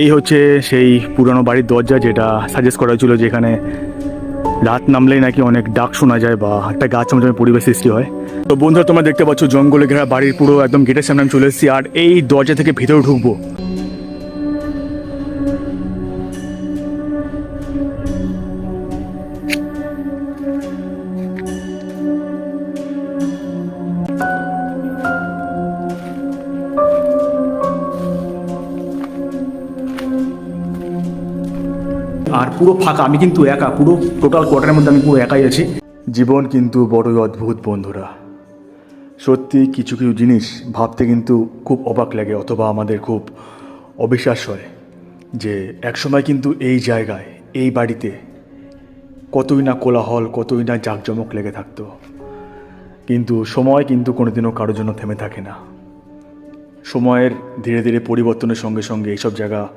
এই হচ্ছে সেই পুরনো বাড়ির দরজা যেটা সাজেস্ট করা হয়েছিল যেখানে রাত নামলেই নাকি অনেক ডাক শোনা যায় বা একটা গাছ চমচমে পরিবেশ সৃষ্টি হয়। তো বন্ধুরা, তোমরা দেখতে পাচ্ছ জঙ্গলে ঘেরা বাড়ির পুরো একদম গেটের সামনে আমি চলে এসেছি আর এই দরজা থেকে ভিতরে ঢুকবো। আর পুরো ফাঁকা, আমি কিন্তু একা, পুরো টোটাল কোয়ার্টারের মধ্যে আমি পুরো একাই আছি। জীবন কিন্তু বড়ই অদ্ভুত বন্ধুরা। সত্যি কিছু কিছু জিনিস ভাবতে কিন্তু খুব অবাক লাগে অথবা আমাদের খুব অবিশ্বাস হয় যে একসময় কিন্তু এই জায়গায়, এই বাড়িতে কতই না কোলাহল, কতই না জাঁকজমক লেগে থাকতো। কিন্তু সময় কিন্তু কোনোদিনও কারোর জন্য থেমে থাকে না। সময়ের ধীরে ধীরে পরিবর্তনের সঙ্গে সঙ্গে এইসব জায়গা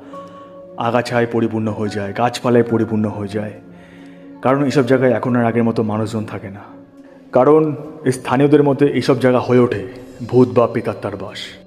আগাছায় পরিপূর্ণ হয়ে যায়, গাছপালায় পরিপূর্ণ হয়ে যায়। কারণ এইসব জায়গায় এখন আর আগের মতো মানুষজন থাকে না। কারণ স্থানীয়দের মধ্যে এইসব জায়গা হয়ে ওঠে ভূত বা পিতাত্মার বাস।